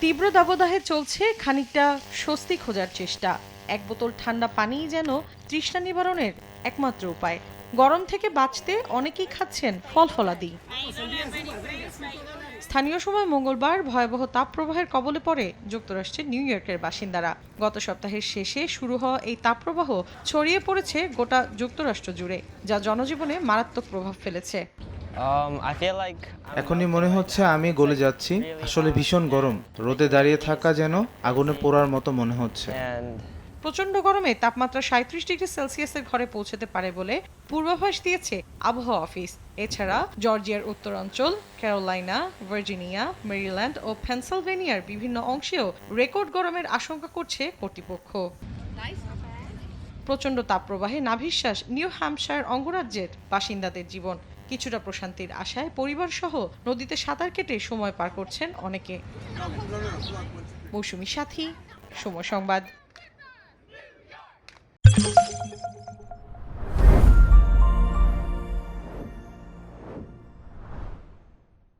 তীব্র দাবদাহে চলছে খানিকটা স্বস্তি খোঁজার চেষ্টা। এক বোতল ঠান্ডা পানিই যেন তৃষ্ণা নিবারণের একমাত্র উপায়। গরম থেকে বাঁচতে অনেকেই খাচ্ছেন ফল ফলাদি স্থানীয় সময় মঙ্গলবার ভয়াবহ তাপপ্রবাহের কবলে পড়ে যুক্তরাষ্ট্রের নিউ ইয়র্কের বাসিন্দারা। গত সপ্তাহের শেষে শুরু হওয়া এই তাপপ্রবাহ ছড়িয়ে পড়েছে গোটা যুক্তরাষ্ট্র জুড়ে, যা জনজীবনে মারাত্মক প্রভাব ফেলেছে। Um, এখনই মনে হচ্ছে আমি গলে যাচ্ছি। আসলে ভীষণ গরম। রোদে দাঁড়িয়ে থাকা যেন আগুনে পোড়ার মতো মনে হচ্ছে। And প্রচণ্ড গরমে তাপমাত্রা সাঁত্রিশ ডিগ্রি সেলসিয়াসের ঘরে পৌঁছতে পারে বলে পূর্বাভাস দিয়েছে আবহাওয়া অফিস। এছাড়া জর্জিয়ার উত্তরাঞ্চল ক্যারোলাইনা ভার্জিনিয়া মেরিল্যান্ড ও পেনসিলভেনিয়ার বিভিন্ন অংশেও রেকর্ড গরমের আশঙ্কা করছে কর্তৃপক্ষ। প্রচণ্ড তাপপ্রবাহে নাভিশ্বাস নিউ হ্যাম্পশায়ার অঙ্গরাজ্যের বাসিন্দাদের জীবন। কিছুটা প্রশান্তির আশায় পরিবার সহ নদীতে সাঁতার কেটে সময় পার করছেন অনেকে। মৌসুমী সাথী, সময় সংবাদ।